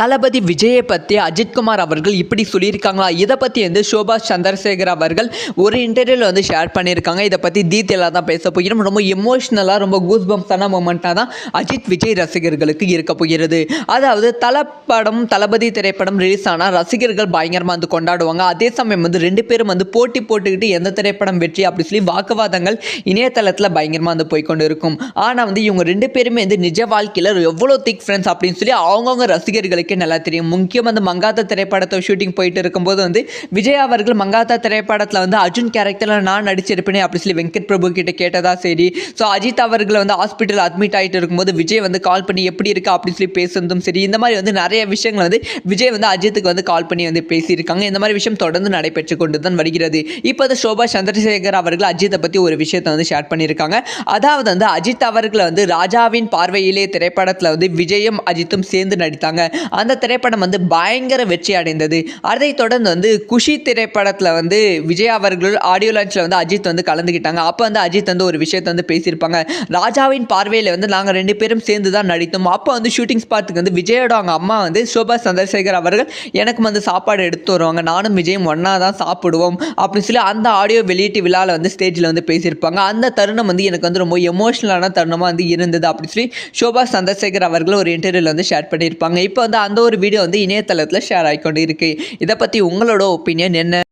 தளபதி விஜயை பற்றி அஜித்குமார் அவர்கள் இப்படி சொல்லியிருக்காங்களா? இதை பற்றி வந்து சோபா சந்திரசேகர் அவர்கள் ஒரு இன்டர்வியூவில் வந்து ஷேர் பண்ணியிருக்காங்க. இதை பற்றி டீட்டெயிலாக தான் பேச போகிறோம். ரொம்ப எமோஷ்னலாக ரொம்ப கூஸ் பம்ப்ஸான மூமெண்ட்டாக தான் அஜித் விஜய் ரசிகர்களுக்கு இருக்க போகிறது. அதாவது தலைப்படம் தளபதி திரைப்படம் ரிலீஸ் ஆனால் ரசிகர்கள் பயங்கரமாக வந்து கொண்டாடுவாங்க. அதே சமயம் வந்து ரெண்டு பேரும் வந்து போட்டி போட்டுக்கிட்டு எந்த திரைப்படம் வெற்றி அப்படி சொல்லி வாக்குவாதங்கள் இணையதளத்தில் பயங்கரமாக வந்து போய்கொண்டு இருக்கும். ஆனால் வந்து இவங்க ரெண்டு பேருமே வந்து நிஜ வாழ்க்கையில் எவ்வளோ திக் ஃப்ரெண்ட்ஸ் அப்படின்னு சொல்லி அவங்கவுங்க ரசிகர்களுக்கு நல்லா தெரியும். முக்கியம் வந்து மங்காத்தா திரைப்படத்தை ஷூட்டிங் போயிட்டு இருக்கும்போது வந்து விஜய் அவர்கள் மங்காத்தா திரைப்படத்தில் வந்து அர்ஜுன் கேரக்டரில் நான் நடிச்சிருப்பேனே அப்படி சொல்லி வெங்கட் பிரபு கிட்ட கேட்டதா சரி. ஸோ அஜித் அவர்கள் வந்து ஹாஸ்பிட்டல் அட்மிட் ஆகிட்டு இருக்கும்போது விஜய் வந்து கால் பண்ணி எப்படி இருக்கு அப்படி சொல்லி பேசுனதும் சரி. இந்த மாதிரி வந்து நிறைய விஷயங்கள் வந்து விஜய் வந்து அஜித்துக்கு வந்து கால் பண்ணி வந்து பேசியிருக்காங்க. இந்த மாதிரி விஷயம் தொடர்ந்து நடைபெற்று கொண்டு தான் வருகிறது. இப்போ வந்து சோபா சந்திரசேகர் அவர்கள் அஜித்தை பற்றி ஒரு விஷயத்தை வந்து ஷேர் பண்ணியிருக்காங்க. அதாவது வந்து அஜித் அவர்களை வந்து ராஜாவின் பார்வையிலே திரைப்படத்தில் வந்து விஜயும் அஜித்தும் சேர்ந்து நடித்தாங்க. அந்த திரைப்படம் வந்து பயங்கர வெற்றி அடைந்தது. அதைத் தொடர்ந்து வந்து குஷி திரைப்படத்தில் வந்து விஜய் அவர்கள் ஆடியோ லான்ச்சில் வந்து அஜித் வந்து கலந்துக்கிட்டாங்க அப்போ வந்து அஜித் வந்து ஒரு விஷயத்தை வந்து பேசியிருப்பாங்க. ராஜாவின் பார்வையில் வந்து நாங்கள் ரெண்டு பேரும் சேர்ந்து தான் நடித்தோம். அப்போ வந்து ஷூட்டிங் ஸ்பாட்டுக்கு வந்து விஜயோட அவங்க அம்மா வந்து சோபா சந்திரசேகர் அவர்கள் எனக்கு வந்து சாப்பாடு எடுத்து வருவாங்க. நானும் விஜயும் ஒன்றா தான் சாப்பிடுவோம். அப்படின்னு சொல்லி அந்த ஆடியோ வெளியீட்டு விழாவில் வந்து ஸ்டேஜில் வந்து பேசியிருப்பாங்க. அந்த தருணம் வந்து எனக்கு வந்து ரொம்ப எமோஷ்னலான தருணமாக வந்து இருந்தது அப்படின்னு சொல்லி சோபா சந்திரசேகர் அவர்கள் ஒரு இன்டர்வியூவில் வந்து ஷேர் பண்ணியிருப்பாங்க. இப்போ வந்து அந்த ஒரு வீடியோ வந்து இணையதளத்தில் ஷேர் ஆகிக்கொண்டு இருக்கு இதை பற்றி உங்களோட ஒப்பீனியன் என்ன?